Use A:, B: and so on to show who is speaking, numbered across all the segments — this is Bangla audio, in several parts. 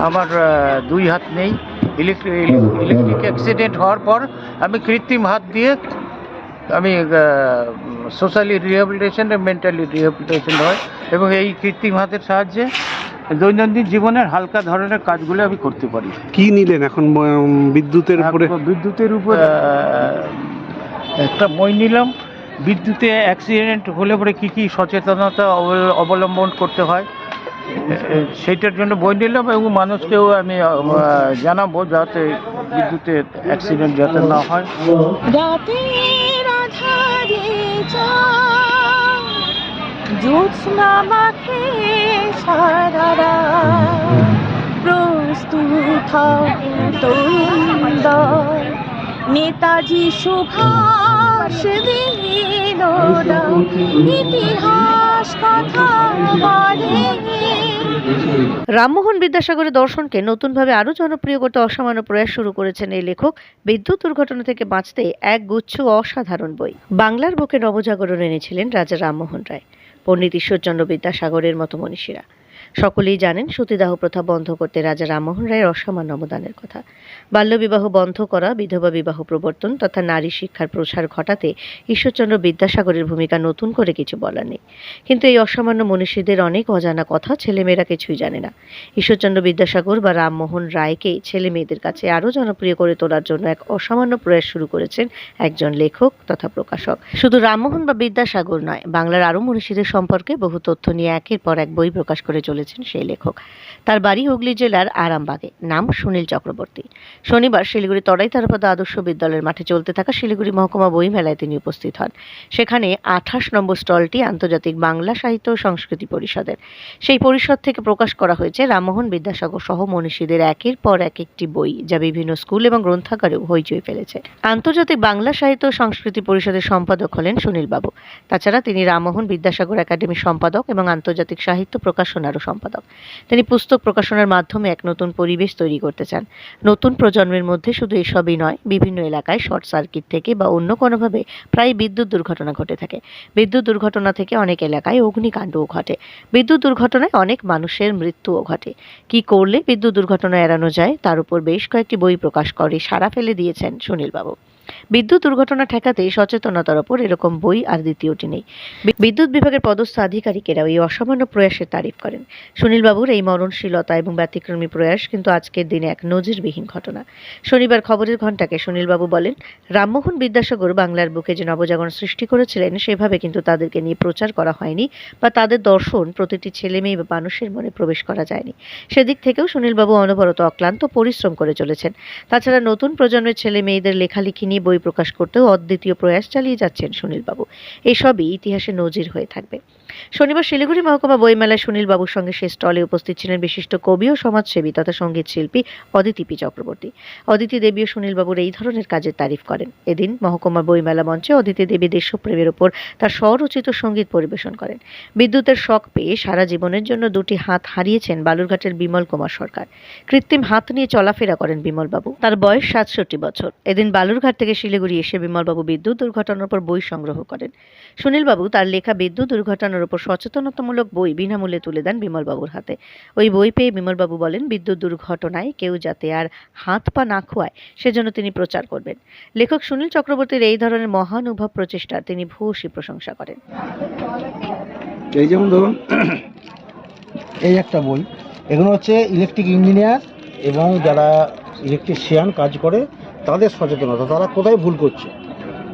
A: আমার দুই হাত নেই। ইলেকট্রিক ইলেকট্রিক অ্যাক্সিডেন্ট হওয়ার পর আমি কৃত্রিম হাত দিয়ে আমি সোশ্যালি রিহ্যাবিলিটেশন মেন্টালি রিহ্যাবিলিটেশন হয় এবং এই কৃত্রিম হাতের সাহায্যে দৈনন্দিন জীবনের হালকা ধরনের কাজগুলো আমি করতে পারি।
B: কি নিলেন এখন বিদ্যুতের উপরে?
A: বিদ্যুতের উপর একটা বই নিলাম। বিদ্যুতে অ্যাক্সিডেন্ট হলে পরে কী কী সচেতনতা অবল- অবলম্বন করতে হয়? সেইটার জন্য বই নিলাম এবং মানুষকেও আমি জানাব যাতে বিদ্যুতে অ্যাক্সিডেন্ট যাতে না হয়।
C: মাখে সারা রাত। প্রস্তুত নেতাজি সুভাষ ইতিহাস কথা
D: রামমোহন বিদ্যাসাগরের দর্শনকে নতুনভাবে আরও জনপ্রিয় করতে অসামান্য প্রয়াস শুরু করেছেন এই লেখক। বিদ্যুৎ দুর্ঘটনা থেকে বাঁচতে এক গুচ্ছ অসাধারণ বই। বাংলার বুকে নবজাগরণ এনেছিলেন রাজা রামমোহন রায়। পণ্ডিত ঈশ্বরচন্দ্র বিদ্যাসাগরের মতো মনীষীরা। সকলেই জানেন সতীদাহ প্রথা বন্ধ করতে রাজা রামমোহন রায়ের অসামান্য অবদানের কথা। বাল্যবিবাহ বন্ধ করা, বিধবা বিবাহ প্রবর্তন তথা নারী শিক্ষার প্রসার ঘটাতে ঈশ্বরচন্দ্র বিদ্যাসাগরের ভূমিকা নতুন করে কিছু বলার নেই। কিন্তু এই অসামান্য মনীষীদের অনেক অজানা কথা ছেলেমেয়েরা কিছুই জানে না। ঈশ্বরচন্দ্র বিদ্যাসাগর বা রামমোহন রায়কে ছেলে মেয়েদের কাছে আরও জনপ্রিয় করে তোলার জন্য এক অসামান্য প্রয়াস শুরু করেছেন একজন লেখক তথা প্রকাশক। শুধু রামমোহন বা বিদ্যাসাগর নয়, বাংলার আরও মনীষীদের সম্পর্কে বহু তথ্য নিয়ে একের পর এক বই প্রকাশ করে চলেছেন সেই লেখক। তার বাড়ি হুগলি জেলার আরামবাগে, নাম সুনীল চক্রবর্তী। শনিবার শিলিগুড়ি তরাই তারাপদ আদর্শ বিদ্যালয়ের মাঠে চলতে থাকা শিলিগুড়ি মহকুমা বই মেলায় তিনি উপস্থিত হন। সেখানে আঠাশ নম্বর স্টলটি আন্তর্জাতিক বাংলা সাহিত্য ও সংস্কৃতি পরিষদের। সেই পরিষদ থেকে প্রকাশ করা হয়েছে রামমোহন বিদ্যাসাগর সহ মনীষীদের একের পর এক একটি বই, যা বিভিন্ন স্কুল এবং গ্রন্থাগারেও হইচই ফেলেছে। আন্তর্জাতিক বাংলা সাহিত্য ও সংস্কৃতি পরিষদের সম্পাদক হলেন সুনীল বাবু তাছাড়া তিনি রামমোহন বিদ্যাসাগর একাডেমির সম্পাদক এবং আন্তর্জাতিক সাহিত্য প্রকাশনারও সম্পাদক। তিনি পুস্তক প্রকাশনার মাধ্যমে এক নতুন পরিবেশ তৈরি করতে চান। নতুন প্রজন্মের মধ্যে শুধু এসবই নয়, বিভিন্ন এলাকায় শর্ট সার্কিট থেকে বা অন্য কোনোভাবে প্রায় বিদ্যুৎ দুর্ঘটনা ঘটে থাকে। বিদ্যুৎ দুর্ঘটনা থেকে অনেক এলাকায় অগ্নিকাণ্ডও ঘটে। বিদ্যুৎ দুর্ঘটনায় অনেক মানুষের মৃত্যুও ঘটে। কি করলে বিদ্যুৎ দুর্ঘটনা এড়ানো যায়, তার উপর বেশ কয়েকটি বই প্রকাশ করে সাড়া ফেলে দিয়েছেন সুনীলবাবু। বিদ্যুৎ দুর্ঘটনা ঠেকাতে সচেতনতার ওপর এরকম বই আর দ্বিতীয়টি নেই। বিদ্যুৎ বিভাগের পদস্থ আধিকারিকেরাও এই অসামান্য প্রয়াসের তারিফ করেন। সুনীলবাবুর এই মরণশীলতা এবং ব্যতিক্রমী প্রয়াস কিন্তু আজকের দিনে এক নজিরবিহীন ঘটনা। শনিবার খবরের ঘণ্টাকে সুনীলবাবু বলেন, রামমোহন বিদ্যাসাগর বাংলার বুকে যে নবজাগরণ সৃষ্টি করেছিলেন, সেভাবে কিন্তু তাদেরকে নিয়ে প্রচার করা হয়নি বা তাদের দর্শন প্রতিটি ছেলে মেয়ে বা মানুষের মনে প্রবেশ করা যায়নি। সেদিক থেকেও সুনীলবাবু অনবরত অক্লান্ত পরিশ্রম করে চলেছেন। তাছাড়া নতুন প্রজন্মের ছেলে মেয়েদের লেখালেখি নিয়ে বই প্রকাশ করতেও অদ্বিতীয় প্রয়াস চালিয়ে যাচ্ছেন সুনীলবাবু। এসবই ইতিহাসে নজির হয়ে থাকবে। শনিবার শিলিগুড়ি মহকুমা বইমেলায় সুনীলবাবুর সঙ্গে সে স্টলে উপস্থিত ছিলেন বিশিষ্ট কবি ও সমাজসেবী তথা সংগীত শিল্পী অদিতি পি চক্রবর্তী। অদিতি দেবী ও সুনীলবাবুর এই ধরনের কাজের তারিফ করেন। এদিন মহকুমা বইমেলা মঞ্চে অদিতি দেবী দেশপ্রেমের ওপর তার স্বরচিত সংগীত পরিবেশন করেন। বিদ্যুতের শখ পেয়ে সারা জীবনের জন্য দুটি হাত হারিয়েছেন বালুরঘাটের বিমল কুমার সরকার। কৃত্রিম হাত নিয়ে চলাফেরা করেন বিমলবাবু। তার বয়স সাতষট্টি বছর। এদিন বালুরঘাট থেকে শিলিগুড়ি এসে বিমলবাবু বিদ্যুৎ দুর্ঘটনার উপর বই সংগ্রহ করেন। সুনীলবাবু তার লেখা বিদ্যুৎ দুর্ঘটনার উপর সচেতনতামূলক বই বিনামূল্যে তুলে দেন বিমলবাবুর হাতে। ওই বই পেয়ে বিমলবাবু বলেন, বিদ্যুৎ দুর্ঘটনায় কেউ যাতে আর হাত পা না খোয়ায়, সেজন্য তিনি প্রচার করবেন। লেখক সুনীল চক্রবর্তীর এই ধরনের মহানুভব প্রচেষ্টার তিনি ভূয়সী প্রশংসা করেন।
E: এই যেমন ধরুন, এই একটা বই। এগুলো হচ্ছে ইলেকট্রিক ইঞ্জিনিয়ার এবং যারা ইলেকট্রিশিয়ান কাজ করে, তাদের সচেতনতা। তারা কোথায় ভুল করছে?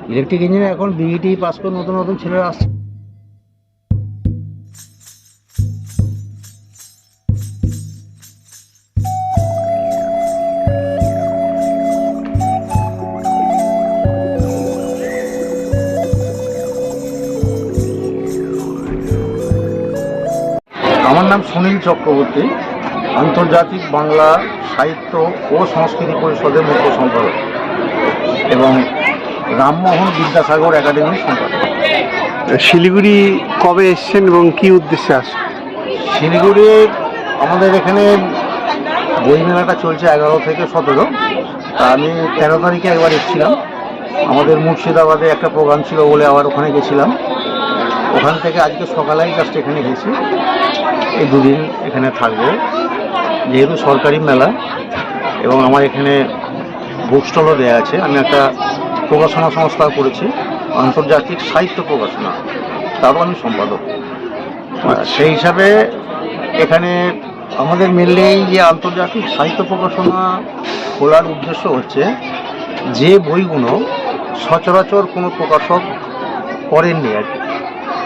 E: ইলেকট্রিক ইঞ্জিনিয়ার এখন বিইটি পাস করে নতুন নতুন ছেলেরা আসছে।
F: আমার নাম সুনীল চক্রবর্তী আন্তর্জাতিক বাংলা সাহিত্য ও সংস্কৃতি পরিষদের মুখ্য সম্পাদক এবং রামমোহন বিদ্যাসাগর একাডেমির সম্পাদক।
B: শিলিগুড়ি কবে এসছেন এবং কি উদ্দেশ্যে আসছেন?
F: শিলিগুড়ি আমাদের এখানে বইমেলাটা চলছে এগারো থেকে সতেরো। তা আমি তেরো তারিখে একবার এসেছিলাম। আমাদের মুর্শিদাবাদে একটা প্রোগ্রাম ছিল বলে আবার ওখানে গেছিলাম। ওখান থেকে আজকে সকালেই জাস্ট এখানে গেছি। এই দুদিন এখানে থাকব। যেহেতু সরকারি মেলা এবং আমার এখানে বুক স্টলও দেওয়া আছে আমি একটা প্রকাশনা সংস্থা করেছি আন্তর্জাতিক সাহিত্য প্রকাশনা। তারও আমি সম্পাদক। সেই হিসাবে এখানে আমাদের মেনলি যে আন্তর্জাতিক সাহিত্য প্রকাশনা খোলার উদ্দেশ্য হচ্ছে যে বইগুলো সচরাচর কোনো প্রকাশক করেননি আর কি।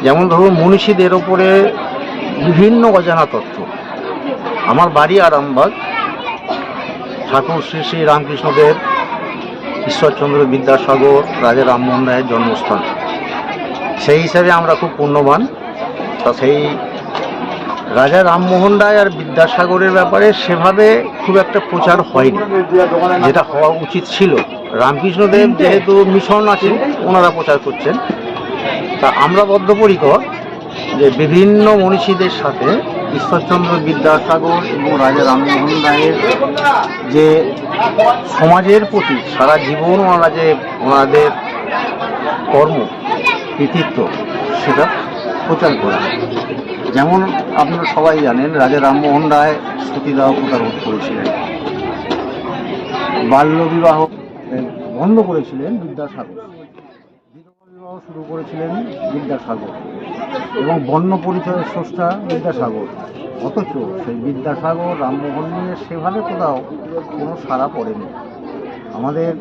F: যেমন ধরুন মনীষীদের ওপরে বিভিন্ন অজানা তথ্য। আমার বাড়ি আরামবাগ। ঠাকুর শ্রী শ্রী রামকৃষ্ণদেব ঈশ্বরচন্দ্র বিদ্যাসাগর রাজা রামমোহন রায়ের জন্মস্থান। সেই হিসাবে আমরা খুব পুণ্যবান। তা সেই রাজা রামমোহন রায় আর বিদ্যাসাগরের ব্যাপারে সেভাবে খুব একটা প্রচার হয়নি। যেটা হওয়া উচিত ছিল। রামকৃষ্ণদেব যেহেতু মিশন আছেন ওনারা প্রচার করছেন। তা আমরা বদ্ধপরিকর। যে বিভিন্ন মনীষীদের সাথে ঈশ্বরচন্দ্র বিদ্যাসাগর এবং রাজা রামমোহন রায়ের যে সমাজের প্রতি সারা জীবন ওনারা যে ওনাদের কর্ম, কৃতিত্ব, সেটা প্রচার করা যেমন আপনারা সবাই জানেন, রাজা রামমোহন রায় সতীদাহ প্রথা করেছিলেন। বাল্যবিবাহ বন্ধ করেছিলেন বিদ্যাসাগর। শুরু করেছিলেন বিদ্যাসাগর এবং বর্ণ পরিচয়ের স্রষ্টা বিদ্যাসাগর অথচ সেই বিদ্যাসাগর রামমোহন নিয়ে সেভাবে কোথাও কোনো সাড়া পড়েনি। আমাদের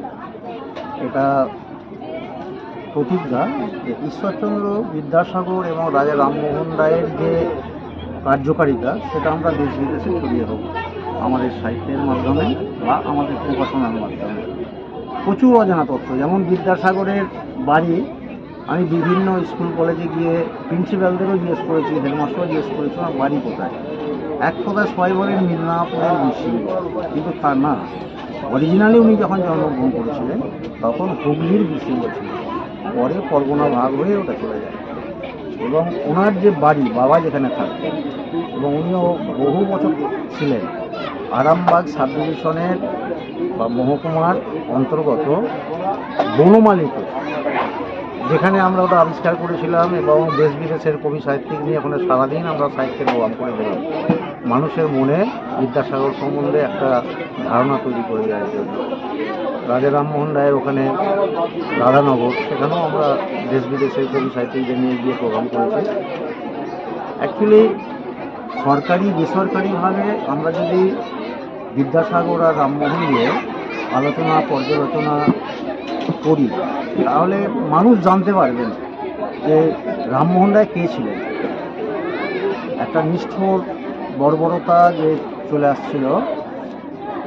F: এটা প্রতিজ্ঞা যে ঈশ্বরচন্দ্র বিদ্যাসাগর এবং রাজা রামমোহন রায়ের যে কার্যকারিতা, সেটা আমরা দেশ বিদেশে ছড়িয়ে হোক আমাদের সাহিত্যের মাধ্যমে বা আমাদের প্রকাশনার মাধ্যমে। প্রচুর অজানা তথ্য, যেমন বিদ্যাসাগরের বাড়ি আমি বিভিন্ন স্কুল কলেজে গিয়ে প্রিন্সিপালদেরও জিজ্ঞেস করেছি, হেডমাস্টারও জিজ্ঞেস করেছি আমার বাড়ি কোথায়? এক কথায় সবাই বলেন মিদনাপুরের বেশি কিন্তু তা না। অরিজিনালি উনি যখন জন্মগ্রহণ করেছিলেন, তখন হুগলির বেশি ছিল পরে পরগনা ভাগ হয়ে ওটা চলে যায়। এবং ওনার যে বাড়ি, বাবা যেখানে থাকতেন এবং উনিও বহু বছর ছিলেন, আরামবাগ সাব ডিভিশনের বা মহকুমার অন্তর্গত বনমালীতে যেখানে আমরা ওটা আবিষ্কার করেছিলাম এবং দেশ বিদেশের কবি সাহিত্যিক নিয়ে ওখানে সারাদিন আমরা সাহিত্যের প্রোগ্রাম করে দিলাম মানুষের মনে বিদ্যাসাগর সম্বন্ধে একটা ধারণা তৈরি করে দেওয়ার জন্য। রাজা রামমোহন রায়ের ওখানে রাধানগর, সেখানেও আমরা দেশ বিদেশের কবি সাহিত্যিকদের নিয়ে গিয়ে প্রোগ্রাম করেছি। অ্যাকচুয়ালি সরকারি, বেসরকারিভাবে আমরা যদি বিদ্যাসাগর আর রামমোহন নিয়ে আলোচনা, পর্যালোচনা করি তাহলে মানুষ জানতে পারবেন যে রামমোহন রায় কে ছিলেন। একটা নিষ্ঠুর বর্বরতা যে চলে আসছিল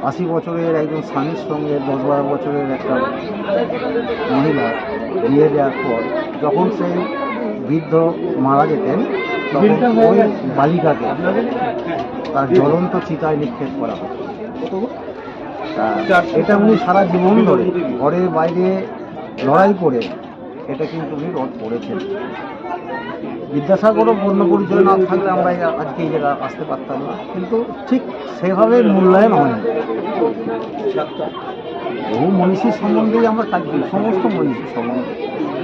F: আশি বছরের একজন স্বামীর সঙ্গে দশ বারো বছরের একটা মহিলা বিয়ে দেওয়ার পর যখন সেই বৃদ্ধ মারা যেতেন তখন ওই বালিকাকে তার জ্বলন্ত চিতায় নিক্ষেপ করা হতো এটা উনি সারা জীবন ধরে ঘরের বাইরে লড়াই করে এটা কিন্তু উনি রদ করেছেন। বিদ্যাসাগরও বন্য পরিচয় না থাকলে আমরা আজকে এই জায়গায় আসতে পারতাম না। কিন্তু ঠিক সেভাবে মূল্যায়ন হয়নি। বহু মনীষীর সম্বন্ধেই আমরা করি সমস্ত মনীষীর সম্বন্ধে।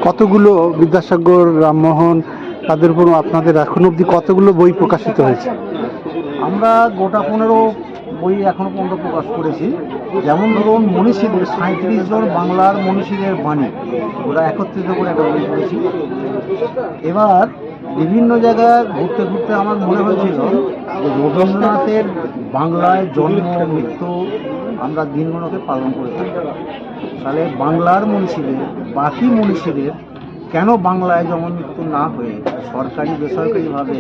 B: কতগুলো বিদ্যাসাগর রামমোহন তাদের উপর আপনাদের এখন অবধি কতগুলো বই প্রকাশিত হয়েছে?
F: আমরা গোটা পনেরো বই এখনও পর্যন্ত প্রকাশ করেছি। যেমন ধরুন মনীষীদের সাঁত্রিশ জন বাংলার মনীষীদের বাণী। ওরা একত্রিত করে একটা বই করেছি এবার বিভিন্ন জায়গায় ঘুরতে ঘুরতে আমার মনে হয়েছিল যে রবীন্দ্রনাথের বাংলায় জন্ম, মৃত্যু আমরা দিনগুলোকে পালন করে থাকি। তাহলে বাংলার মনীষীদের, বাকি মনীষীদের কেন বাংলায় জন্ম, মৃত্যু না হয়ে সরকারি, বেসরকারিভাবে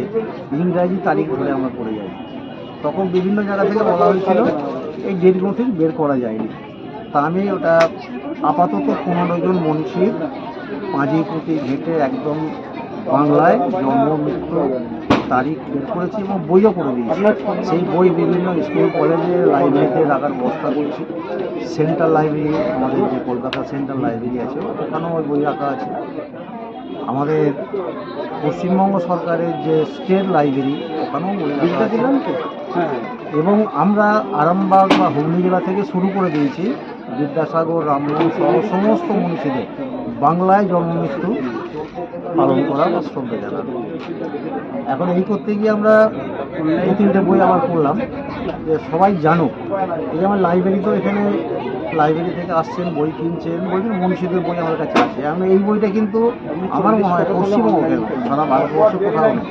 F: ইংরাজি তারিখ ধরে আমরা পড়ে যাই? তখন বিভিন্ন জায়গা থেকে বলা হয়েছিল এই ডেটগুলো ঠিক বের করা যায়নি। তা আমি ওটা আপাতত পনেরো জন মনীষীর পাঁজি পুঁতি ঘেটে একদম বাংলায় জন্ম মৃত্যু তারিখ বের করেছি এবং বইও করে দিয়েছি সেই বই বিভিন্ন স্কুল কলেজে লাইব্রেরিতে রাখার ব্যবস্থা করছি। সেন্ট্রাল লাইব্রেরি আমাদের যে কলকাতা সেন্ট্রাল লাইব্রেরি আছে ওখানেও ওই বই রাখা আছে। আমাদের পশ্চিমবঙ্গ সরকারের যে স্টেট লাইব্রেরি ওখানেও বই রাখা আছে। এবং আমরা আরামবাগ বা হুগলি জেলা থেকে শুরু করে দিয়েছি। বিদ্যাসাগর রামমোহন সহ সমস্ত মনীষীদের বাংলায় জন্ম মৃত্যু পালন করা বা শ্রদ্ধা জানানো। এখন এই করতে গিয়ে আমরা এই তিনটে বই আবার পড়লাম। যে সবাই জানুক এই আমার লাইব্রেরি তো এখানে লাইব্রেরি থেকে আসছেন, বই কিনছেন বলছেন মনীষীদের বই আমার কাছে আছে। আমি এই বইটা কিন্তু আমার মনে হয় পশ্চিমবঙ্গ সারা ভারতবর্ষে কোথাও নেই।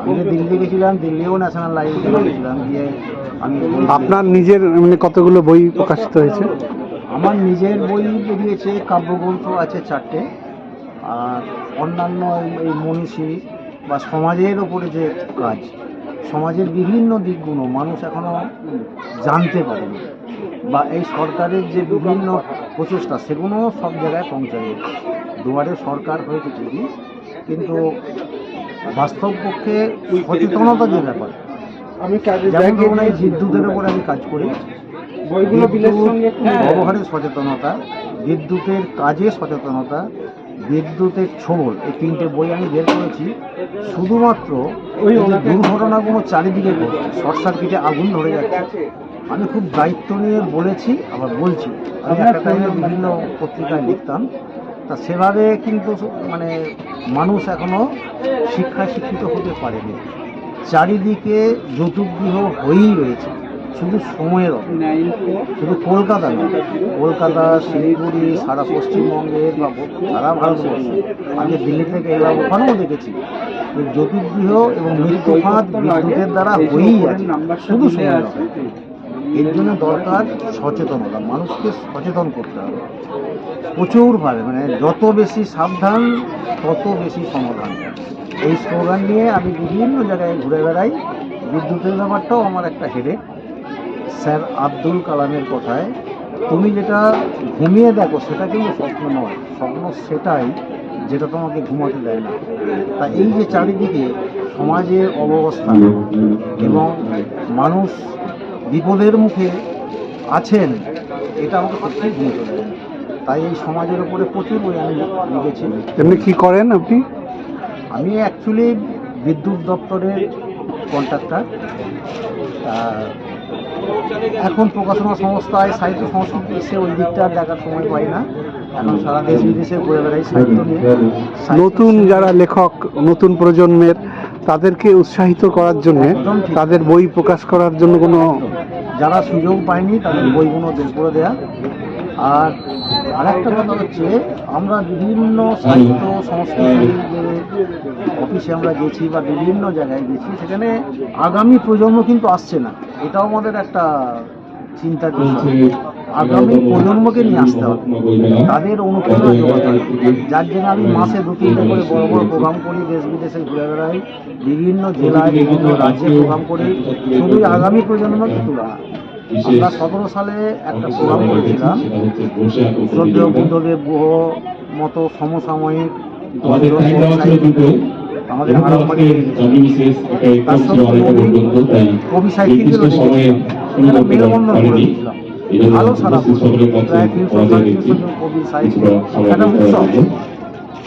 F: আমি দিল্লি গেছিলাম দিল্লিও ন্যাশনাল লাইব্রেরি গেছিলাম গিয়ে আমি
B: আপনার নিজের মানে কতগুলো বই প্রকাশিত হয়েছে?
F: আমার নিজের বই বেরিয়েছে কাব্যগ্রন্থ আছে চারটে আর অন্যান্য এই- মনীষী বা সমাজের ওপরে যে কাজ সমাজের বিভিন্ন দিকগুলো মানুষ এখনও জানতে পারেনি। বা এই সরকারের যে বিভিন্ন প্রচেষ্টা সেগুলো সব জায়গায় পৌঁছায় দুয়ারে সরকার হয়েছে ঠিকই কিন্তু বাস্তব পক্ষে সচেতনতা যে ব্যাপার
B: আমি
F: যেমন ধরুন এই বিদ্যুতের উপরে আমি কাজ করি বিদ্যুৎ ব্যবহারে সচেতনতা বিদ্যুতের কাজে সচেতনতা বিদ্যুতের ছোবল এই তিনটে বই আমি বের করেছি শুধুমাত্র ওই যে দুর্ঘটনাগুলো চারিদিকে শর্ট সার্কিটে আগুন ধরে যাচ্ছে। আমি খুব দায়িত্ব নিয়ে বলেছি আবার বলছি। আমি একটা টাইমে বিভিন্ন পত্রিকায় লিখতাম। তা সেভাবে কিন্তু মানে মানুষ এখনও শিক্ষায় শিক্ষিত হতে পারেনি। চারিদিকে যৌতুকগৃহ হয়েই রয়েছে, শুধু সময়ের শুধু কলকাতা নয়, কলকাতা, শিলিগুড়ি, সারা পশ্চিমবঙ্গের বা সারা ভারতবর্ষ। আমি দিল্লি থেকে এলাম ওখানেও দেখেছি জ্যোতির্গৃহ এবং মৃত্যুপাত বিদ্যুতের দ্বারা হয়েই আছে, শুধু সময়ের এর জন্য দরকার সচেতনতা। মানুষকে সচেতন করতে হবে। প্রচুরভাবে মানে যত বেশি সাবধান, তত বেশি সমাধান। এই স্লোগান নিয়ে আমি বিভিন্ন জায়গায় ঘুরে বেড়াই। বিদ্যুতের ব্যাপারটাও আমার একটা হেডে স্যার আব্দুল কালামের কথায়, তুমি যেটা ঘুমিয়ে দেখো, সেটা কিন্তু স্বপ্ন নয়। স্বপ্ন সেটাই যেটা তোমাকে ঘুমাতে দেয় না। তা এই যে চারিদিকে সমাজের অবস্থা এবং মানুষ বিপদের মুখে আছেন, এটা আমাকে সত্যি ঘুমোতে দেয়। তাই এই সমাজের উপরে প্রচুর বই আমি লিখেছি।
B: এমনি কি করেন আপনি?
F: আমি অ্যাকচুয়ালি বিদ্যুৎ দপ্তরের কন্ট্রাক্টর এখন প্রকাশনা সংস্থায় সাহিত্য সংস্কৃতি এসে ওই দিকটা দেখার সময় পাই না। এখন সারা দেশ বিদেশে ঘুরে বেড়াই সাহিত্য নিয়ে।
B: নতুন যারা লেখক নতুন প্রজন্মের তাদেরকে উৎসাহিত করার জন্য তাদের বই প্রকাশ করার জন্য কোনো
F: যারা সুযোগ পায়নি তাদের বইগুলো বের করে দেয়া। আর আরেকটা কথা হচ্ছে আমরা বিভিন্ন সাহিত্য সংস্কৃতির যে অফিসে আমরা গেছি বা বিভিন্ন জায়গায় গেছি সেখানে আগামী প্রজন্ম কিন্তু আসছে না। এটাও আমাদের একটা বিষয়। আগামী প্রজন্মকে নিয়ে আসতে হবে। তাদের অনুপ্রেরণা যোগাতে যার জন্য আমি মাসে দু তিনটে করে বড় বড় প্রোগ্রাম করি দেশ বিদেশে ঘুরে বেড়াই বিভিন্ন জেলায় বিভিন্ন রাজ্যে প্রোগ্রাম করি। শুধুই আগামী প্রজন্মকে তোলা। আমরা সতেরো সালে একটা প্রোগ্রাম করেছিলাম। শ্রদ্ধেয় বুদ্ধদেব গুহ মতো সমসাময়িক
G: আমাদের
F: আরামবাড়ি কবি মেলবন্ধন ভালো সারা
G: উপস্থিত সকলের কাছে
F: প্রায় তিনশো সাড়ে তিনশো জন কবি সাহিত্য একটা উৎসব।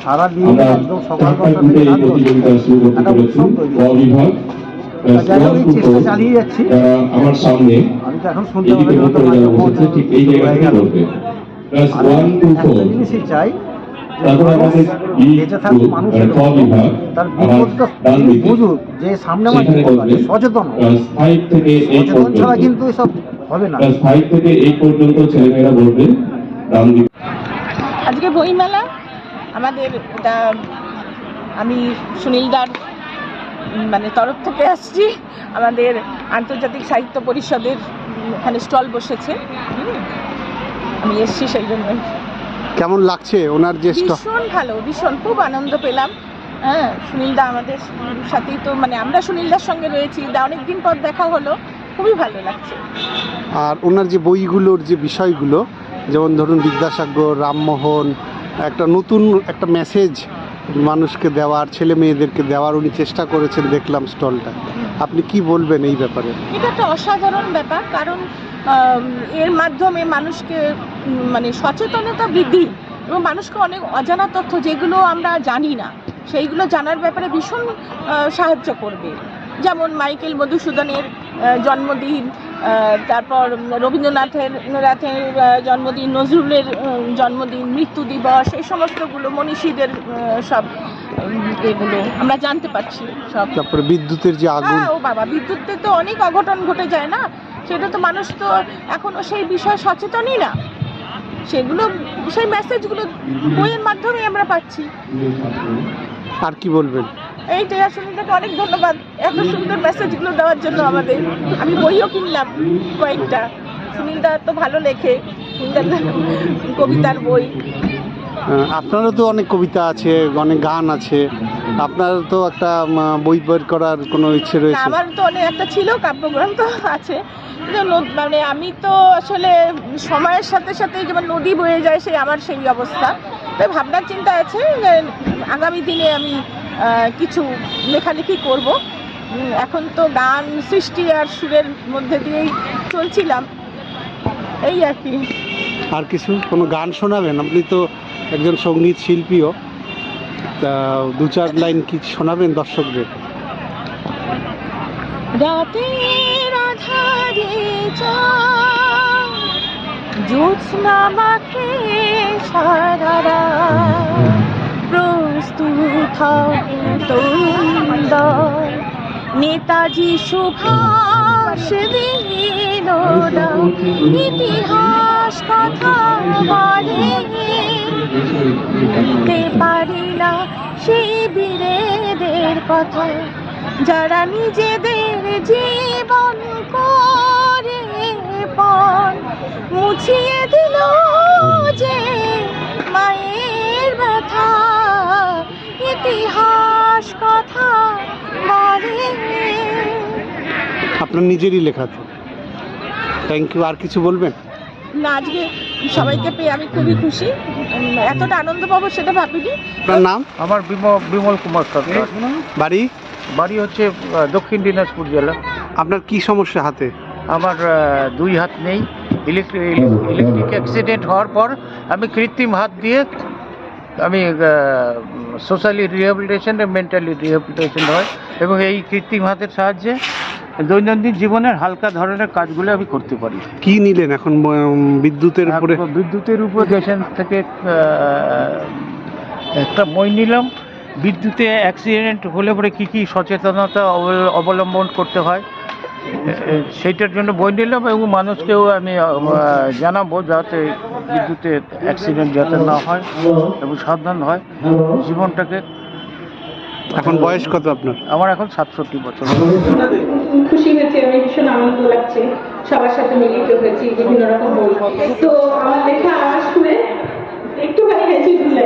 F: সারাদিন একদম সকাল দশটা। থেকে রাত একটা উৎসব তৈরি চেষ্টা চালিয়ে যাচ্ছি।
G: আমার সামনে
F: এখন শুনতে
G: ঠিক এই
F: গেল। একটা জিনিসই চাই
G: আমাদের
F: বেঁচে থাকুক তার বিপদটা। বুঝুক যে সামনে আমার সচেতন ছাড়া কিন্তু এসব হবে না।
G: ফাইভ থেকে এইট পর্যন্ত ছেলেমেয়েরা বলবে
C: আজকে বইমেলা আমাদের এটা আমি সুনীলদার মানে তরফ থেকে আসছি আমাদের আন্তর্জাতিক সাহিত্য পরিষদের এখানে স্টল বসেছে। আমি এসছি সেই জন্য
B: কেমন লাগছে ওনার যে
C: ভীষণ ভালো ভীষণ খুব আনন্দ পেলাম। হ্যাঁ সুনীলদা আমাদের সাথেই তো মানে আমরা সুনীলদার সঙ্গে রয়েছি। দা অনেকদিন পর দেখা হলো খুবই ভালো লাগছে।
B: আর ওনার যে বইগুলোর যে বিষয়গুলো যেমন ধরুন বিদ্যাসাগর রামমোহন একটা নতুন একটা মেসেজ মানুষকে দেওয়ার ছেলে মেয়েদেরকে দেওয়ার উনি চেষ্টা করেছেন দেখলাম স্টলটা আপনি কি বলবেন এই ব্যাপারে?
C: এটা একটা অসাধারণ ব্যাপার, কারণ এর মাধ্যমে মানুষকে মানে সচেতনতা বৃদ্ধি এবং মানুষকে অনেক অজানা তথ্য যেগুলো আমরা জানি না, সেইগুলো জানার ব্যাপারে ভীষণ সাহায্য করবে। যেমন মাইকেল মধুসূদনের জন্মদিন তারপর রবীন্দ্রনাথের নাথের জন্মদিন, নজরুলের জন্মদিন, মৃত্যু দিবস, এই সমস্তগুলো মনীষীদের সব। এগুলো আমরা জানতে পারছি সব।
B: তারপরে বিদ্যুতের যে আগুন।
C: হ্যাঁ ও বাবা বিদ্যুৎতে তো অনেক অঘটন ঘটে যায় না? সেটা তো মানুষ তো এখনও সেই বিষয়ে সচেতনই না। সেগুলো সেই মেসেজগুলো বইয়ের মাধ্যমে আমরা পাচ্ছি।
B: আর কি বলবেন?
C: এইটাই আসলে তাকে অনেক ধন্যবাদ। এত সুন্দর মেসেজগুলো দেওয়ার জন্য আমাদের। আমি বইও কিনলাম কয়েকটা। সুনীলদা তো ভালো লেখে। সুনীলদার কবিতার বই।
B: আহ, আপনারও তো অনেক কবিতা আছে অনেক গান আছে। আপনার তো একটা বই বের করার কোনো ইচ্ছে রয়েছে?
C: আমার তো অনেক একটা ছিল কাব্যগ্রন্থ আছে। কিন্তু মানে আমি তো আসলে সময়ের সাথে সাথে যেমন নদী বয়ে যায় সেই আমার সেই অবস্থা। তাই ভাবনার চিন্তা আছে যে আগামী দিনে আমি কিছু লেখালেখি করব। এখন তো গান সৃষ্টি আর সুরের মধ্যে দিয়েই চলছিলাম। এই আর কি।
B: আর কিছু? কোনো গান শোনাবেন? আপনি তো একজন সংগীত শিল্পীও। তা দু চার লাইন কি শোনাবেন দর্শকদের
C: রাতের আধারে চাঁদ জ্যোৎস্না মাখে সারা। প্রস্তুত তরুণ নেতাজি সুভাষ দাও। ইতিহাস কথা বলে বলতে পারি না সেই বীরেদের কথা যারা নিজেদের জীবন করে পণ মুছিয়ে দিল যে মায়ের ব্যথা। ইতিহাস কথা বলে।
B: আপনার নিজেরই লেখা থ্যাংক ইউ আর কিছু বলবেন?
C: না আজকে সবাইকে পেয়ে আমি খুবই খুশি। এতটা আনন্দ পাবো সেটা ভাবিনি।
B: আপনার নাম?
A: আমার বিমল বিমল কুমার সরকার।
B: বাড়ি?
A: বাড়ি হচ্ছে দক্ষিণ দিনাজপুর জেলা।
B: আপনার কি সমস্যা হাতে?
A: আমার দুই হাত নেই। ইলেকট্রিক ইলেকট্রিক অ্যাক্সিডেন্ট হওয়ার পর আমি কৃত্রিম হাত দিয়ে আমি সোশ্যালি রিহ্যাবিলিটেশন মেন্টালি রিহ্যাবিলিটেশন হয় এবং এই কৃত্রিম হাতের সাহায্যে দৈনন্দিন জীবনের হালকা ধরনের কাজগুলো আমি করতে পারি।
B: কি নিলেন এখন বিদ্যুতের উপরে?
A: বিদ্যুতের উপর দেশের থেকে একটা বই নিলাম। বিদ্যুতে অ্যাক্সিডেন্ট হলে পরে কী কী সচেতনতা অবল- অবলম্বন করতে হয়? সেইটার জন্য বই নিলাম এবং মানুষকেও আমি জানাব যাতে বিদ্যুতে অ্যাক্সিডেন্ট যাতে না হয় এবং সাবধান হয়। জীবনটাকে
B: এখন বয়স কত আপনার?
A: আমার এখন সাতষট্টি বছর।
H: খুশি হয়েছে আমি ভীষণ আনন্দ লাগছে। সবার সাথে মিলিত হয়েছি বিভিন্ন রকম বই। তো আমার লেখা আওয়াজ শুনে একটুখানি হেসে দিলে।